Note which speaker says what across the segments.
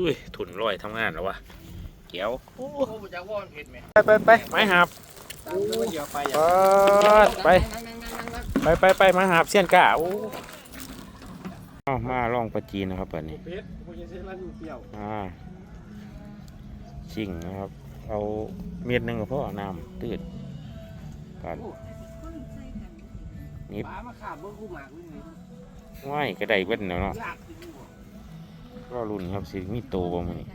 Speaker 1: อุ้ยถุนลอยทำงานแล้ววะเกี่ยว
Speaker 2: โอ้โหจะว่ามันเผ็ดไหม
Speaker 1: ไปไปไปไม้หับ
Speaker 2: โอ้ยเดี๋ยวไป
Speaker 1: เปิดไปไปไปไปไม้หับเสี้ยนกะโอ้เอามาลองปลาจีนนะครับเปิดนี่
Speaker 2: เผ็ดผมจะใช้ร้านเปรี้ยว
Speaker 1: อ่าชิ่งนะครับ เอาเม็ดหนึ่งก็พอน้ำตืดก่อนนี่
Speaker 2: ปลามาขาบเบิ้งคู่หมากเลย
Speaker 1: ง่ายก็ได้เว้นแล้วเนาะ
Speaker 2: ลากสิหัว
Speaker 1: ก็รุ่นครับสิมีโตบ่มันนี่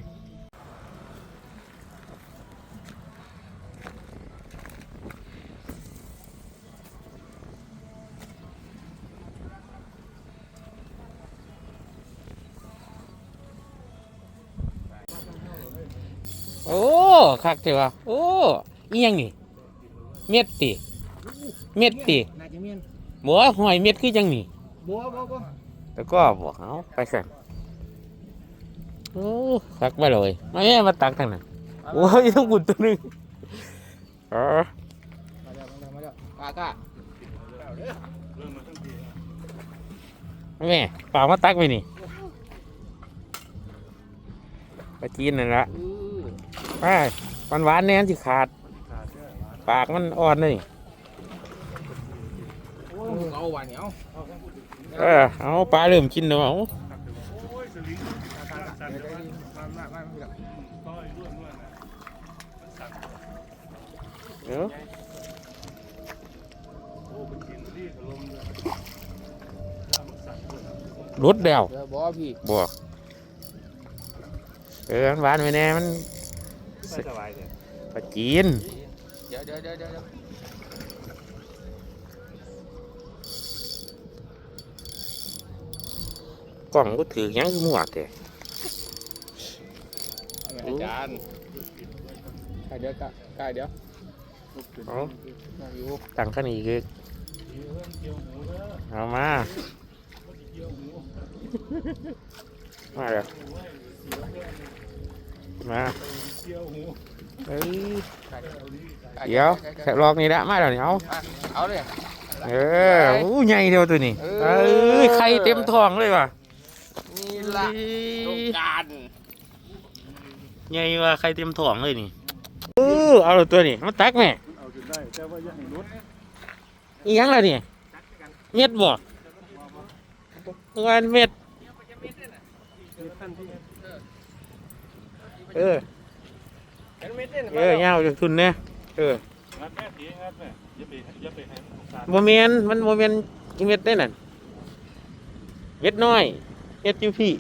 Speaker 1: โอ้คักเจ้าวะโอ้อีหยังนี่ เม็ดติ เม็ดติ
Speaker 2: น่าจะเมียน
Speaker 1: บัวหอยเม็ดคือจังนี่
Speaker 2: บัวบัวบัว
Speaker 1: แล้วก็บอกเอาไปสั่น โอ้ตักมาเลยมาแม่มาตักทางนั้นโอ้ยต้องบุญตัวหนึงเออ
Speaker 2: มาแล้วมาแล้วมาแล้วปลากะ
Speaker 1: แม่เปล่ามาตักไปนี่ไปกินนั่นละ
Speaker 2: อือ
Speaker 1: ไปมันหวานแน่นสิขาด ปากมันอ่อนเลย
Speaker 2: โอ้ยเอาหวานเหนียว
Speaker 1: เออเอาปลาเริ่มกินแล้วเอา เดี๋ยวรถเดว
Speaker 2: เดี๋ยวบัวพี่
Speaker 1: บวกเออมันหวานไปแน่มัน
Speaker 3: ไม่สบายเลย
Speaker 1: ปลาจีน
Speaker 2: เดี๋ยวเดี๋ยวเดี๋ยวเดี๋ยว
Speaker 1: กล่องก็ถือยังคือหมวกแต่
Speaker 2: อาจารย์กายเดี๋ยวกะกายเดี๋ยว
Speaker 1: เอา
Speaker 2: อยู่
Speaker 1: ตั้งขั้นอีกคือเอามา มาเลยมาเอ้ยเดี๋ยวแค่ลอกนี่ละมาเดี๋ยวนี้เอา
Speaker 2: เอาเลย
Speaker 1: เอออู้ใหญ่เดียวตัวนี้
Speaker 2: เอ
Speaker 1: เอ
Speaker 2: อ้
Speaker 1: ยไข่เต็มท้องเลยว่ะ
Speaker 2: นี่ละต้องการ
Speaker 1: ใหญ่ว่ะไข่เต็มท้องเลยนี่เออเอาเลยตัวนี้มาตักแม่
Speaker 3: เอาจนได้แต่ว่ายังให้นุด
Speaker 1: อีหยังล่ะนี่เม็ดบ่งานเม็ดเออ
Speaker 2: เอ
Speaker 1: อเงาจากทุนเนี่ยเออโมเมนมันโมเมนอีเม็ดได้นั่นเม็ดน้อยเม็ดอยู่พี่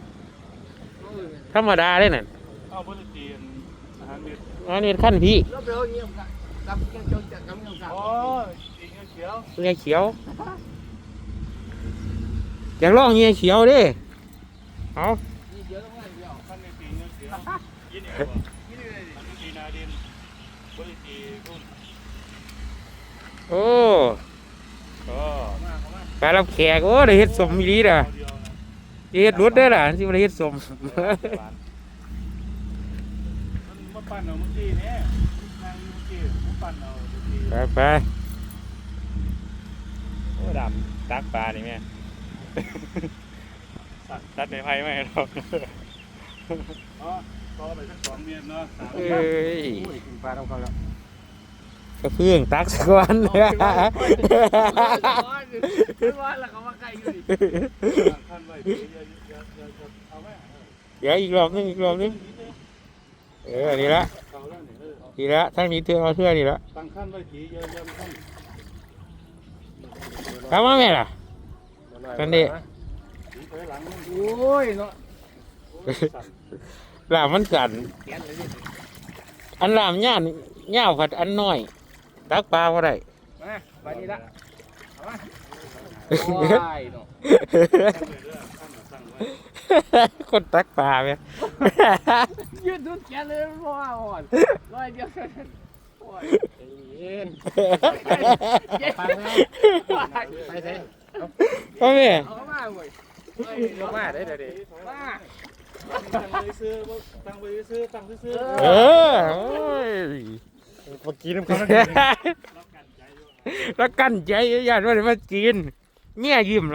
Speaker 1: ธรรมดาได้นั่น
Speaker 3: เอาบริจีนอาหารเม็ด
Speaker 1: อันนี้ขั้นพี่
Speaker 2: แล้วไปเอาเงียบกับกับเงี้ยเจ้าจะกับเงี้ยกับ
Speaker 3: โอ้ยอีกเขียว
Speaker 1: เงี้ยเขียวอยากลองเงี้ยเขียวเดิเอา
Speaker 2: นี่เดี๋ยวต้องเดียว
Speaker 3: ท่านในปีเขียวยินดีกว่า
Speaker 2: นี่เลย
Speaker 3: อันนี้ปีนาดินบริจีรุ่น
Speaker 1: โอ้
Speaker 3: ก็
Speaker 2: มาเข้ามา
Speaker 1: ไปรับแขกโอ้ได้เฮ็ดสมอีหลีด่ะ
Speaker 3: เดียวนะ
Speaker 1: ได้เฮ็ดรถได้อล่ะสิบ่ได้เฮ็ดสม
Speaker 3: มันมาปั่นเอาเมื่อกี้เนี่ยนั่งเมื่อกี้มาปั่นเอาเมื่อกี้
Speaker 1: ไปไป
Speaker 3: โอ้ดำตักปลานี่แม่ตัดในไผ่ไม่หรอกอ๋อต่อไปสักสองเมียนเนาะสาม
Speaker 1: เอ้ย
Speaker 2: กินปลาต้องเขาแล้ว
Speaker 1: กระเพื่องตักสักวัน
Speaker 2: ร้อนร้อนแล้วเขามาใกล้อยู่ดิ
Speaker 3: ขั้นไว้เดี๋ยวอย่าอย่าอย่าอย่าเอาไว้
Speaker 1: เดี๋ยวอีกรอบนึงอีกรอบนึง เออนี่ละ
Speaker 3: เอาแล้วเนี่ยเออเอา
Speaker 1: นี่ละท่านมีเทื่อเอาเทื่อนี่ละ
Speaker 3: ตั้งขั้นไว้ทีเยอะเยอะขั้น
Speaker 1: ทำมาแม่ล่ะนั่นดิ
Speaker 3: ทีไปหลังมัน
Speaker 2: โอ้ยเนาะ
Speaker 1: ลามมันกัน
Speaker 2: แขนเลยดิ
Speaker 1: อันลามย่านย่าวผัดอันน้อยตักปลาก็ได้
Speaker 2: มาไปนี่ละเอามาโอ้ยเนาะ
Speaker 1: คนตักปลาไหม
Speaker 2: ดดุดแขนเลยพ่ออ่อนร้อยเดียวโอ้ยเย็นไปไหมไปเถอะ
Speaker 1: พ่อแม่
Speaker 2: เอามาเว้ยมาได้เดี๋ยวดิมา
Speaker 3: ตังไว้ซื้อตังไว้ซื้อตั้งซื้อ
Speaker 1: เออโอ้ย
Speaker 3: เมื่อกี้น้ำเขา
Speaker 1: แล้วกันใจญาติว่าจะมากินเมียยิ้ม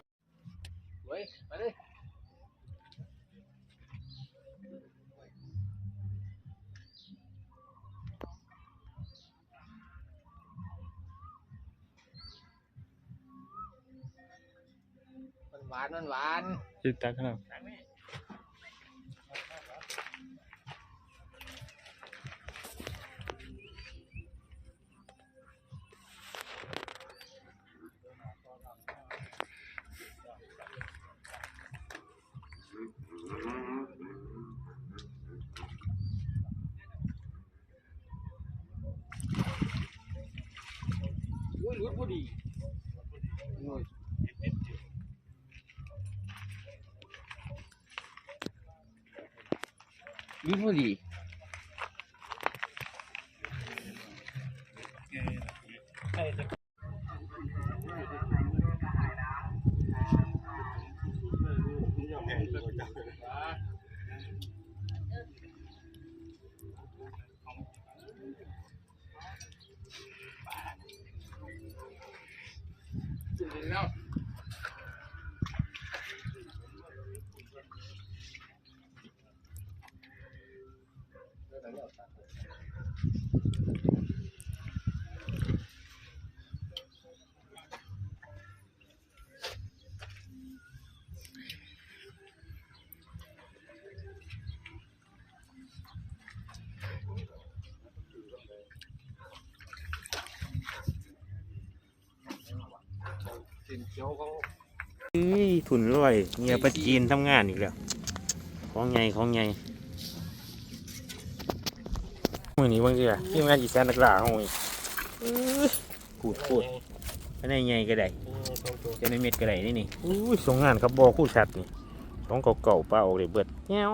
Speaker 2: เว้ยไปเลย ห วานมันหวาน
Speaker 3: จิตตักขนาด
Speaker 2: อุ้ยรุดพอดีโอ้ย รุดพ เขียวเขา
Speaker 1: เอ้ยทุนรวยเงียประจีนทำงานอีกแล้วของไงของไงมือนี้บางเอือที่งานอีสานนักล่าของมึงพูดพูดอันนี้ไงก็ได้จะในเม็ดก็ได้นี่นี่อุ้ยส่งงานครับบอคู่ชัดนี่ต้องเก่าๆเปล่าเลยเบิดแง้ว